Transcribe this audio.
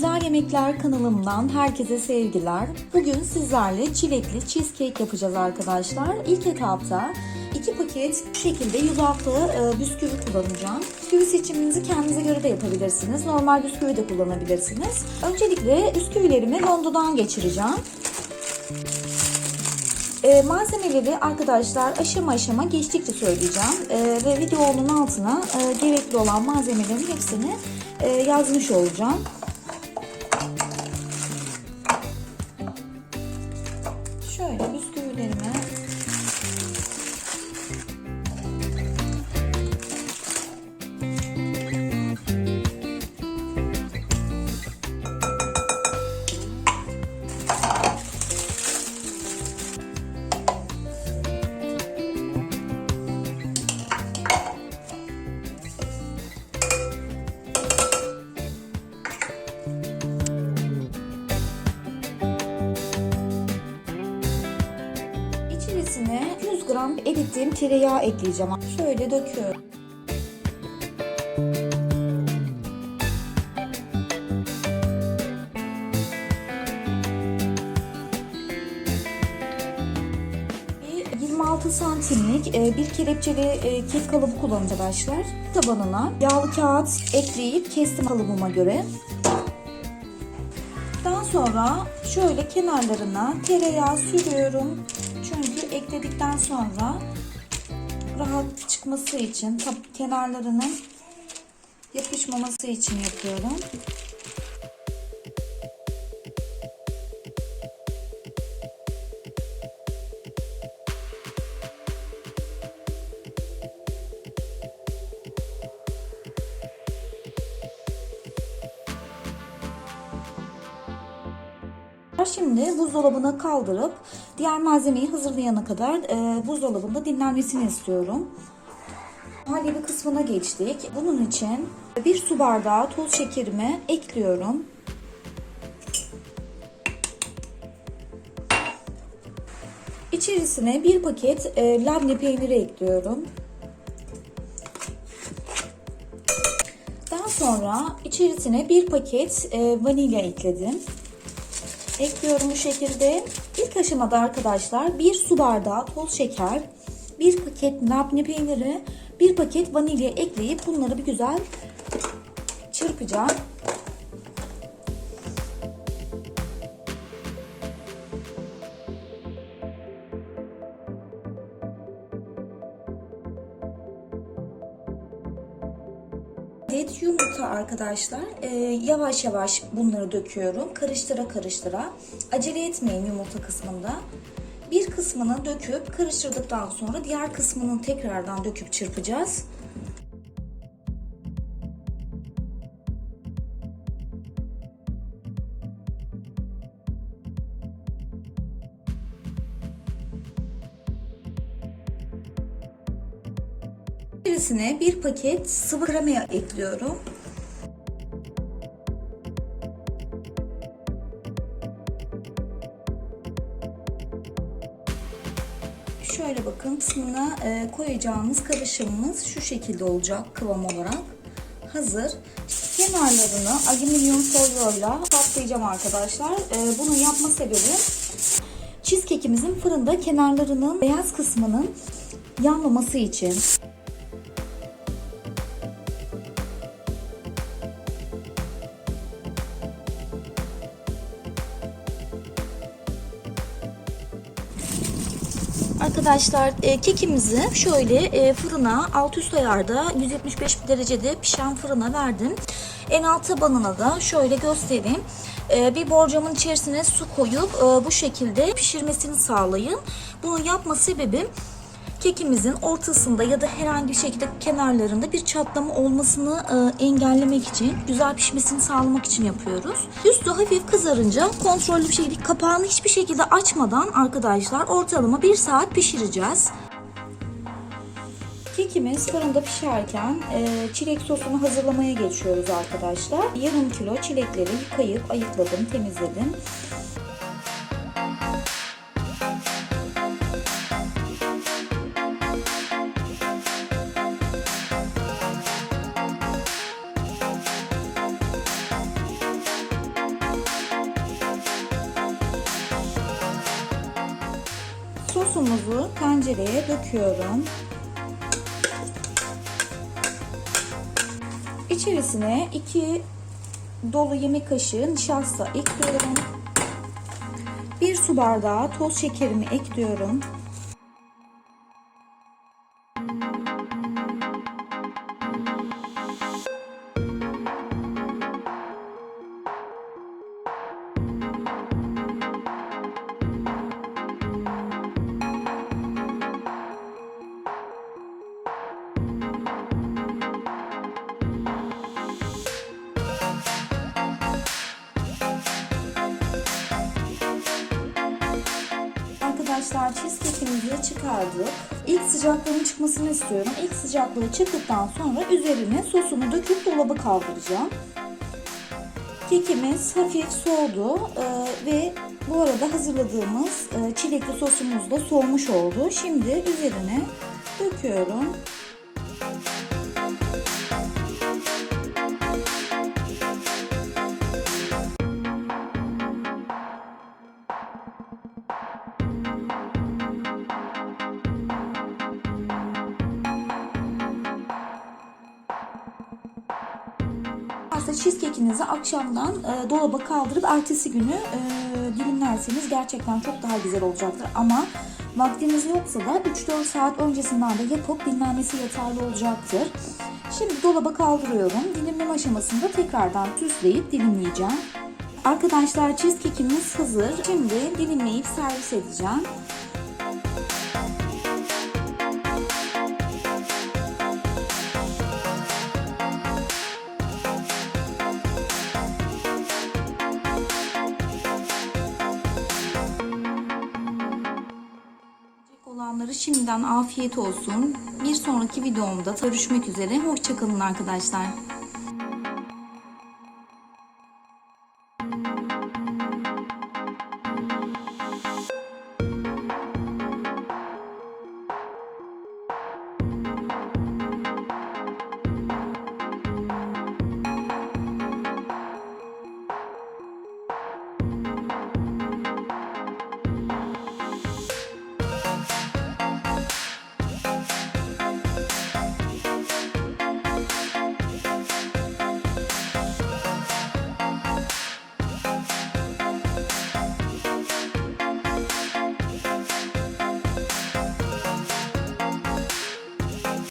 Güzel Yemekler kanalımdan herkese sevgiler. Bugün sizlerle çilekli cheesecake yapacağız arkadaşlar. İlk etapta 2 paket bu şekilde yulaflı e, bisküvi kullanacağım. Bisküvi seçiminizi kendinize göre de yapabilirsiniz. Normal bisküvi de kullanabilirsiniz. Öncelikle bisküvilerimi rondodan geçireceğim. E, malzemeleri arkadaşlar aşama aşama geçtikçe söyleyeceğim e, ve videonun altına e, gerekli olan malzemelerin hepsini e, yazmış olacağım. Erittiğim tereyağı ekleyeceğim. Şöyle döküyorum. Bir 26 santimlik e, bir kelepçeli e, kek kalıbı kullanacağım arkadaşlar. Tabanına yağlı kağıt ekleyip kestim kalıbıma göre. Daha sonra şöyle kenarlarına tereyağı sürüyorum. Çünkü ekledikten sonra rahat çıkması için kenarlarının yapışmaması için yapıyorum. Şimdi buzdolabına kaldırıp diğer malzemeyi hazırlayana kadar e, buzdolabında dinlenmesini istiyorum. Muhallebi kısmına geçtik. Bunun için bir su bardağı toz şekerimi ekliyorum. İçerisine bir paket e, labne peyniri ekliyorum. Daha sonra içerisine bir paket e, vanilya ekledim ekliyorum bu şekilde. İlk aşamada arkadaşlar bir su bardağı toz şeker, bir paket labne peyniri, bir paket vanilya ekleyip bunları bir güzel çırpacağım. Adet yumurta arkadaşlar. Ee, yavaş yavaş bunları döküyorum. Karıştıra karıştıra. Acele etmeyin yumurta kısmında. Bir kısmını döküp karıştırdıktan sonra diğer kısmını tekrardan döküp çırpacağız. İçerisine bir paket sıvı krema ekliyorum. Şöyle bakın kısmına e, koyacağımız karışımımız şu şekilde olacak kıvam olarak. Hazır. Kenarlarını alüminyum folyoyla kaplayacağım arkadaşlar. E, bunu yapma sebebi cheesecake'imizin fırında kenarlarının beyaz kısmının yanmaması için. Arkadaşlar e, kekimizi şöyle e, fırına alt üst ayarda 175 derecede pişen fırına verdim. En alt tabanına da şöyle göstereyim. E, bir borcamın içerisine su koyup e, bu şekilde pişirmesini sağlayın. Bunu yapma sebebim kekimizin ortasında ya da herhangi bir şekilde kenarlarında bir çatlama olmasını e, engellemek için, güzel pişmesini sağlamak için yapıyoruz. Üstü hafif kızarınca kontrollü bir şekilde kapağını hiçbir şekilde açmadan arkadaşlar ortalama bir saat pişireceğiz. Kekimiz fırında pişerken e, çilek sosunu hazırlamaya geçiyoruz arkadaşlar. Yarım kilo çilekleri yıkayıp ayıkladım, temizledim. Sosumuzu tencereye döküyorum. İçerisine 2 dolu yemek kaşığı nişasta ekliyorum. 1 su bardağı toz şekerimi ekliyorum. Arkadaşlar cheesecake'imizi çıkardık. İlk sıcaklığının çıkmasını istiyorum. İlk sıcaklığı çıktıktan sonra üzerine sosunu döküp dolaba kaldıracağım. Kekimiz hafif soğudu ee, ve bu arada hazırladığımız e, çilekli sosumuz da soğumuş oldu. Şimdi üzerine döküyorum. Aslında cheesecake'inizi akşamdan e, dolaba kaldırıp ertesi günü e, dilimlerseniz gerçekten çok daha güzel olacaktır. Ama vaktiniz yoksa da 3-4 saat öncesinden de yapıp dinlenmesi yeterli olacaktır. Şimdi dolaba kaldırıyorum. Dilimleme aşamasında tekrardan tüzleyip dilimleyeceğim. Arkadaşlar cheesecake'imiz hazır. Şimdi dilimleyip servis edeceğim. Olanları şimdiden afiyet olsun. Bir sonraki videomda görüşmek üzere. Hoşçakalın arkadaşlar.